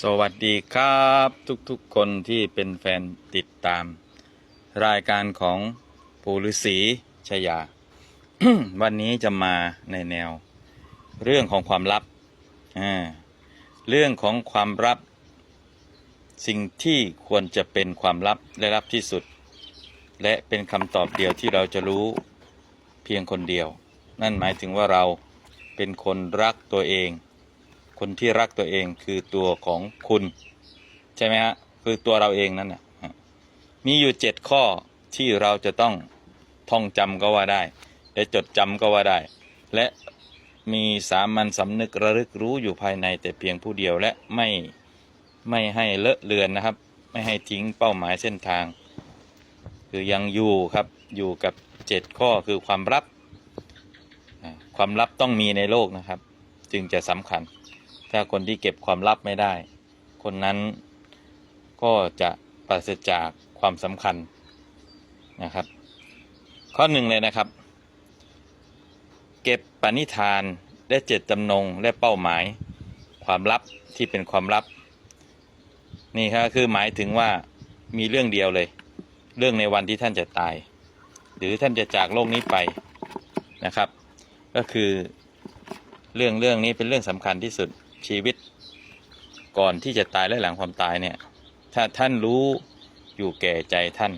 สวัสดีครับทุกๆคนที่เป็นแฟนติดตาม รายการของปูฤาษีชยา วันนี้จะมาในแนว เรื่องของความลับอ่าเรื่องของความลับ สิ่งที่ควรจะเป็นความลับและลับที่สุด และเป็นคำตอบเดียวที่เราจะรู้เพียงคนเดียว นั่นหมายถึงว่าเราเป็นคนรักตัวเอง คนที่รักตัวเองคือตัวของคุณ ใช่ไหมฮะ คือตัวเราเองนั่นนะฮะมีอยู่เจ็ดข้อที่เราจะต้องท่องจำก็ว่าได้ และจดจำก็ว่าได้ และมีสามัญสำนึกระลึกรู้อยู่ภายในแต่เพียงผู้เดียวและไม่ไม่ให้เลอะเลือนนะครับ ไม่ให้ทิ้งเป้าหมายเส้นทาง คือยังอยู่ครับอยู่กับเจ็ดข้อคือความลับ ความลับต้องมีในโลกนะครับ จึงจะสำคัญ ถ้าคนที่เก็บความลับไม่ได้ คนนั้นก็จะปราศจากความสำคัญนะครับ ข้อหนึ่งเลยนะครับ เก็บปณิธานและเจตจำนงและเป้าหมาย ความลับที่เป็นความลับ นี่ครับคือหมายถึงว่ามีเรื่องเดียวเลย เรื่องในวันที่ท่านจะตาย หรือท่านจะจากโลกนี้ไปนะครับ ก็คือเรื่องเรื่องนี้เป็นเรื่องสำคัญที่สุด ชีวิต ก่อนที่จะตายและหลังความตายเนี่ย ถ้าท่านรู้อยู่แก่ใจท่าน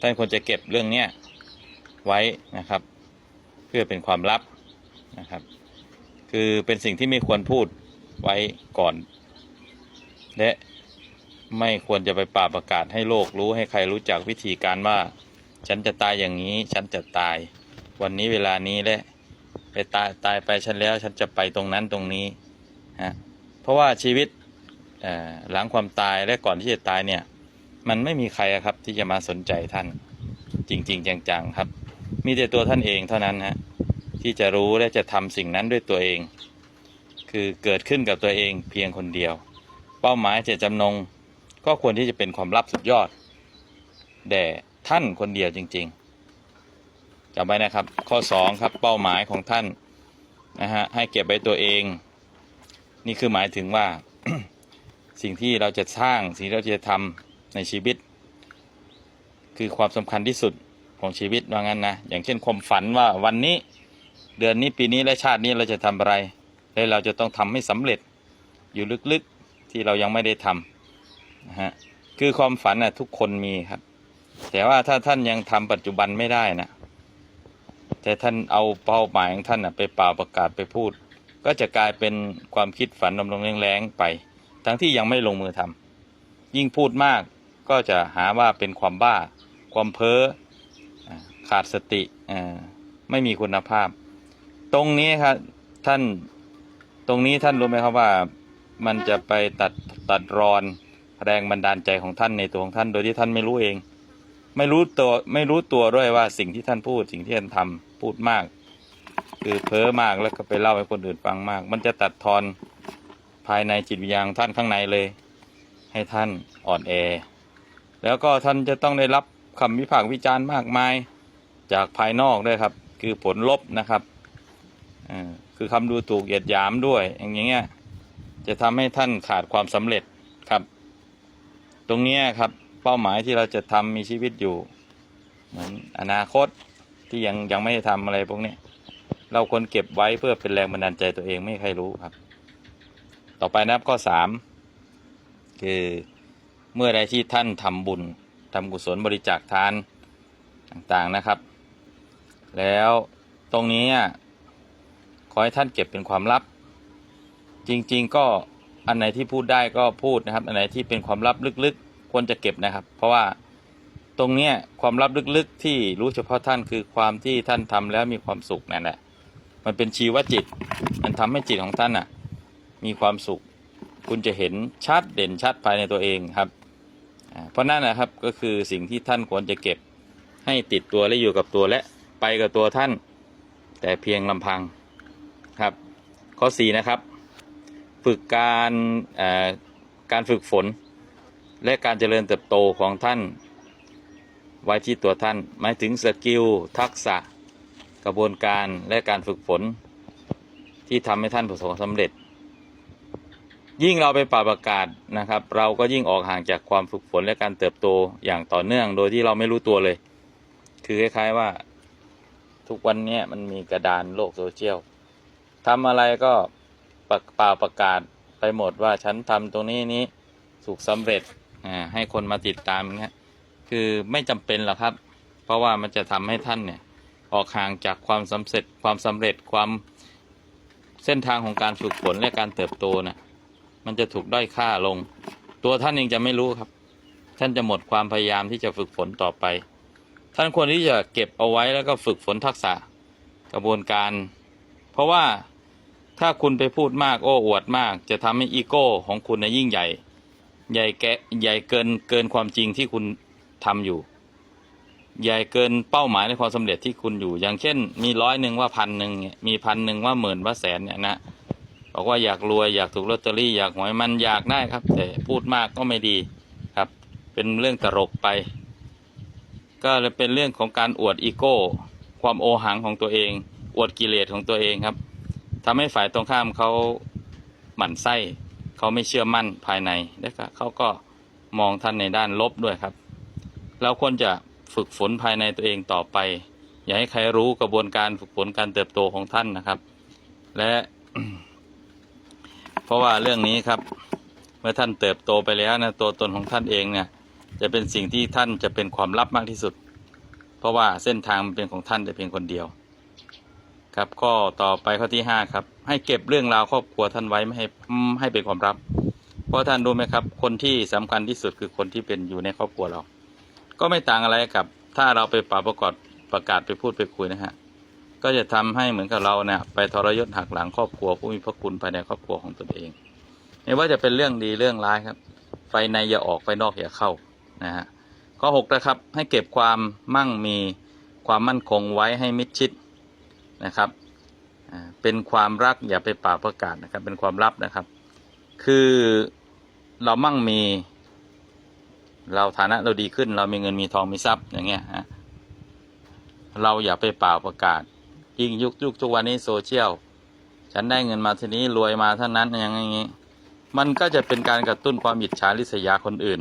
ท่านควรจะเก็บเรื่องเนี้ยไว้นะครับ เพื่อเป็นความลับนะครับ คือเป็นสิ่งที่ไม่ควรพูดไว้ก่อน และไม่ควรจะไปป่าประกาศให้โลกรู้ให้ใครรู้จักวิธีการว่า ฉันจะตายอย่างนี้ ฉันจะตาย วันนี้เวลานี้และไปตายตายไปฉันแล้วฉันจะไปตรงนั้นตรงนี้ ฮะเพราะว่าชีวิตหลังความตายและก่อนที่จะตายเนี่ย มันไม่มีใครครับที่จะมาสนใจท่านจริง ๆ จังๆครับ มีแต่ตัวท่านเองเท่านั้นฮะที่จะรู้และจะทำสิ่งนั้นด้วยตัวเอง คือเกิดขึ้นกับตัวเองเพียงคนเดียว เป้าหมายเจตจำนง ก็ควรที่จะเป็นความลับสุดยอดแด่ท่านคนเดียวจริง ๆจำไว้นะครับ ข้อ 2 ครับเป้าหมายของท่านนะฮะให้เก็บไว้ตัวเอง นี่คือหมายถึงว่าสิ่งที่เราจะสร้างสิ่งที่เราจะทำในชีวิต คือความสำคัญที่สุดของชีวิตว่างั้นนะอย่างเช่นความฝันว่าวันนี้เดือนนี้ปีนี้และชาตินี้เราจะทำอะไร และเราจะต้องทำให้สำเร็จอยู่ลึกๆที่เรายังไม่ได้ทำนะฮะคือความฝันนะทุกคนมีครับ แต่ว่าถ้าท่านยังทำปัจจุบันไม่ได้นะแต่ท่านเอาเป้าหมายของท่านน่ะไปเป่าประกาศไปพูด ก็จะกลายเป็นความคิดฝันลมๆแรงๆไป ทั้งที่ยังไม่ลงมือทำยิ่งพูดมากก็จะหาว่าเป็นความบ้า ความเพ้อขาดสติไม่มีคุณภาพ ตรงนี้ครับท่านตรงนี้ท่านรู้ไหมครับว่ามันจะไปตัดตัดรอนแรงบันดาลใจของท่านในตัวของท่านโดยที่ท่านไม่รู้เอง ไม่รู้ตัวไม่รู้ตัวด้วยว่าสิ่งที่ท่านพูดสิ่งที่ท่านทำพูดมาก คือเพ้อมากแล้วก็ไปเล่าให้คนอื่นฟังมาก มันจะตัดทอนภายในจิตวิญญาณท่านข้างในเลย ให้ท่านอ่อนแอ แล้วก็ท่านจะต้องได้รับคำวิพากษ์วิจารณ์มากมาย จากภายนอกด้วยครับ คือผลลบนะครับอ่าคือคำดูถูกเหยียดหยามด้วย อย่างเงี้ยจะทำให้ท่านขาดความสำเร็จครับ ตรงเนี้ยครับเป้าหมายที่เราจะทำมีชีวิตอยู่ เหมือนอนาคตที่ยังยังไม่ได้ทำอะไรพวกนี้ เราควรเก็บไว้เพื่อเป็นแรงบันดาลใจตัวเองไม่ให้ใครรู้ครับ ต่อไปนะครับข้อสามคือเมื่อใดที่ท่านทำบุญทำกุศลบริจาคทานต่างๆนะครับ แล้วตรงนี้ขอให้ท่านเก็บเป็นความลับ จริงๆก็อันไหนที่พูดได้ก็พูดนะครับ อันไหนที่เป็นความลับลึกๆ ควรจะเก็บนะครับ เพราะว่าตรงเนี้ยความลับลึกๆ ที่รู้เฉพาะท่านคือความที่ท่านทำแล้วมีความสุขนั่นแหละ มันเป็นชีวจิต มันทำให้จิตของท่านอะ มีความสุข คุณจะเห็นชัดเด่นชัดภายในตัวเองครับ เพราะนั่นนะครับก็คือสิ่งที่ท่านควรจะเก็บให้ติดตัวและอยู่กับตัวและไปกับตัวท่าน แต่เพียงลำพังครับ ข้อสี่นะครับ ฝึกการเอ่อการฝึกฝน และการเจริญเติบโตของท่าน ไว้ที่ตัวท่าน หมายถึงสกิลทักษะ กระบวนการและการฝึกฝน ที่ทำให้ท่านประสบความสำเร็จ ยิ่งเราไปป่าประกาศนะครับ เราก็ยิ่งออกห่างจากความฝึกฝนและการเติบโตอย่างต่อเนื่อง โดยที่เราไม่รู้ตัวเลย คือคล้ายๆว่า ทุกวันนี้มันมีกระดานโลกโซเชียลทำอะไรก็ประป่าประกาศไปหมดว่าฉันทำตรงนี้นี้สุขสำเร็จอ่าให้คนมาติดตามอย่างเงี้ยคือไม่จำเป็นหรอกครับ เพราะว่ามันจะทำให้ท่านเนี่ย ออกห่างจากความสำเร็จความสำเร็จความเส้นทางของการฝึกฝนและการเติบโตนะมันจะถูกด้อยค่าลง ตัวท่านเองจะไม่รู้ครับ ท่านจะหมดความพยายามที่จะฝึกฝนต่อไป ท่านควรที่จะเก็บเอาไว้แล้วก็ฝึกฝนทักษะกระบวนการ เพราะว่าถ้าคุณไปพูดมากโอ้อวดมาก จะทำให้อีโก้ของคุณนะยิ่งใหญ่ ใหญ่แกะใหญ่เกินเกินความจริงที่คุณทำอยู่ ใหญ่เกินเป้าหมายในความสำเร็จที่คุณอยู่ อย่างเช่น มีร้อยหนึ่งว่าพันหนึ่งมีพันหนึ่งว่าหมื่นว่าแสนเนี่ยนะบอกว่าอยากรวยอยากถูกลอตเตอรี่อยากหวยมันอยากได้ครับ แต่พูดมากก็ไม่ดีครับ เป็นเรื่องตลกไป ก็เลยเป็นเรื่องของการอวดอีโก้ ความโอหังของตัวเอง อวดกิเลสของตัวเองครับทำให้ฝ่ายตรงข้ามเขาหมั่นไส้เขาไม่เชื่อมั่นภายในแล้วก็เขาก็มองท่านในด้านลบด้วยครับ เราควรจะ ฝึกฝนภายในตัวเองต่อไป อย่าให้ใครรู้กระบวนการฝึกฝนการเติบโตของท่านนะครับ และ เพราะว่าเรื่องนี้ครับ เมื่อท่านเติบโตไปแล้วนะตัวตนของท่านเองเนี่ย จะเป็นสิ่งที่ท่านจะเป็นความลับมากที่สุด เพราะว่าเส้นทางมันเป็นของท่านแต่เพียงคนเดียว ครับข้อต่อไปข้อที่ห้าครับ ให้เก็บเรื่องราวครอบครัวท่านไว้ไม่ให้ให้เป็นความลับเพราะท่านรู้ไหมครับ คนที่สำคัญที่สุดคือคนที่เป็นอยู่ในครอบครัวเรา ก็ไม่ต่างอะไรกับ ถ้าเราไปป่าประกอบประกาศไปพูดไปคุยนะฮะก็จะทำให้เหมือนกับเราเนี่ยไปทรยศหักหลังครอบครัวผู้มีพระคุณภายในครอบครัวของตนเอง ไม่ว่าจะเป็นเรื่องดีเรื่องร้ายครับ ไฟในอย่าออกไฟนอกอย่าเข้านะฮะข้อหกนะครับให้เก็บความมั่งมีความมั่นคงไว้ให้มิดชิดนะครับเป็นความรักอย่าไปป่าประกาศนะครับ เป็นความลับนะครับ คือเรามั่งมี เราฐานะเราดีขึ้น เรามีเงินมีทองมีทรัพย์อย่างเงี้ยฮะเราอย่าไปเปล่าประกาศ ยิ่งยุคยุคทุกวันนี้โซเชียลฉันได้เงินมาทีนี้รวยมาเท่านั้นอย่างงี้มันก็จะเป็นการกระตุ้นความอิจฉาริษยาคนอื่น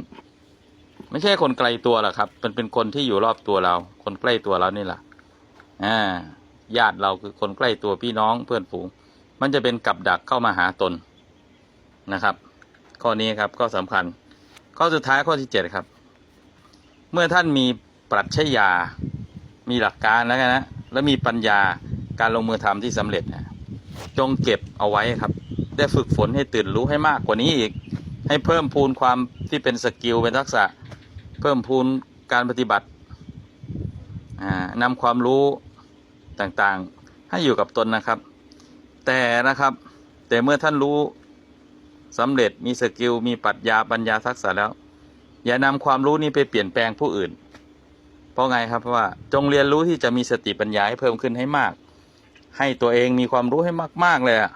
ไม่ใช่คนไกลตัวหรอกครับเป็นเป็นคนที่อยู่รอบตัวเรา คนใกล้ตัวเรานี่แหละอ่าญาติเราคือคนใกล้ตัวพี่น้องเพื่อนฝูง มันจะเป็นกับดักเข้ามาหาตนนะครับ ข้อนี้ครับก็สำคัญ ข้อสุดท้ายข้อที่เจ็ดครับ เมื่อท่านมีปรัชญา มีหลักการแล้วนะ และมีปัญญาการลงมือทำที่สำเร็จนะจงเก็บเอาไว้ครับ ได้ฝึกฝนให้ตื่นรู้ให้มากกว่านี้อีก ให้เพิ่มพูนความที่เป็นสกิลเป็นทักษะ เพิ่มพูนการปฏิบัตินำความรู้ต่างๆ ให้อยู่กับตนนะครับ แต่นะครับ แต่เมื่อท่านรู้ สำเร็จมีสกิลมีปรัชญาปัญญาทักษะแล้ว อย่านำความรู้นี้ไปเปลี่ยนแปลงผู้อื่น เพราะไงครับเพราะว่าจงเรียนรู้ที่จะมีสติปัญญาให้เพิ่มขึ้นให้มาก ให้ตัวเองมีความรู้ให้มาก ๆ เลยอะ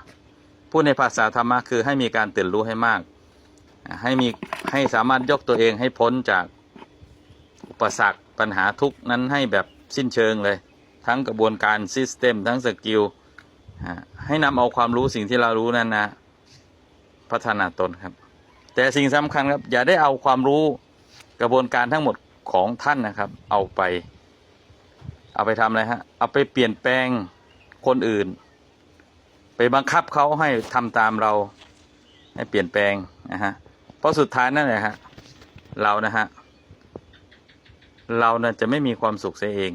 พูดในภาษาธรรมะคือให้มีการตื่นรู้ให้มาก ให้มีให้สามารถยกตัวเองให้พ้นจากอุปสรรคปัญหาทุกนั้นให้แบบสิ้นเชิงเลย ทั้งกระบวนการซิสเต็มทั้งสกิลให้นำเอาความรู้สิ่งที่เรารู้นั้นนะ พัฒนาตนครับ แต่สิ่งสำคัญครับ อย่าได้เอาความรู้กระบวนการทั้งหมดของท่านนะครับ เอาไป เอาไปทำอะไรฮะเอาไปเปลี่ยนแปลงคนอื่น ไปบังคับเขาให้ทำตามเราให้เปลี่ยนแปลงนะฮะเพราะสุดท้ายนั่นแหละฮะเรานะฮะเราน่ยจะไม่มีความสุขเสียเอง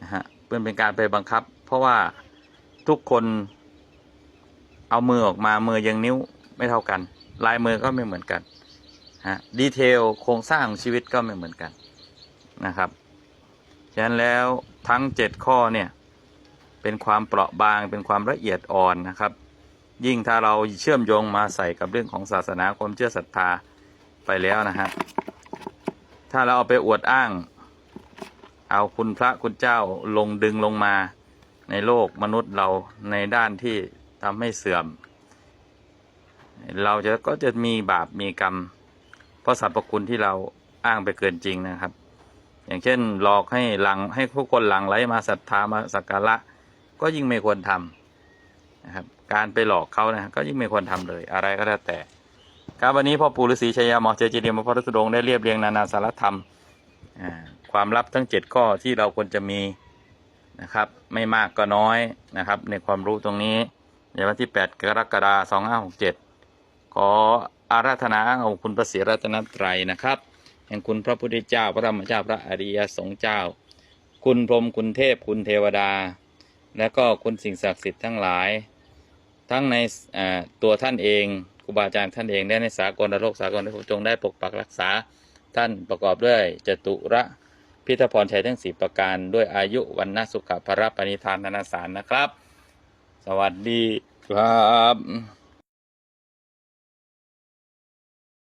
นะฮะเป็นเป็นการไปบังคับ เพราะว่าทุกคน เอามือออกมามือยังนิ้วไม่เท่ากัน ลายมือก็ไม่เหมือนกันฮะดีเทลโครงสร้างชีวิตก็ไม่เหมือนกันนะครับฉะนั้นแล้วทั้งเจ็ดข้อเนี่ยเป็นความเปราะบางเป็นความละเอียดอ่อนนะครับ ยิ่งถ้าเราเชื่อมโยงมาใส่กับเรื่องของศาสนาความเชื่อศรัทธาไปแล้วนะฮะถ้าเราเอาไปอวดอ้าง เอาคุณพระคุณเจ้าลงดึงลงมาในโลกมนุษย์เราในด้านที่ ทำให้เสื่อม เราจะก็จะมีบาปมีกรรม เพราะสรรพคุณที่เราอ้างไปเกินจริงนะครับ อย่างเช่นหลอกให้หลังให้ผู้คนหลังไหลมาศรัทธามาสักการะ ก็ยิ่งไม่ควรทำนะครับ การไปหลอกเขานะก็ยิ่งไม่ควรทำเลย อะไรก็แล้วแต่ ครับวันนี้พ่อปู่ฤาษีชัยยามอเจเดียมพระรุษดงได้เรียบเรียงนานาสารธรรมความลับทั้งเจ็ดข้อที่เราควรจะมีนะครับ ไม่มากก็น้อยนะครับ ในความรู้ตรงนี้ ในวันที่ 8 กรกฎาคม2567 ขออาราธนาองค์คุณพระศรีรัตนตรัยนะครับ แห่งคุณพระพุทธเจ้า พระธรรมเจ้าพระอริยสงฆ์เจ้า คุณพรหมคุณเทพคุณเทวดา และก็คุณสิ่งศักดิ์สิทธิ์ทั้งหลาย ทั้งในตัวท่านเองครูบาอาจารย์ท่านเองและในสากลโลกสากลที่จงได้ปกปักรักษาท่านประกอบด้วยจตุระพิทพรชัยทั้งสี่ประการด้วยอายุวันนสุขภรปณิธานนานาสารนะครับ สวัสดีครับ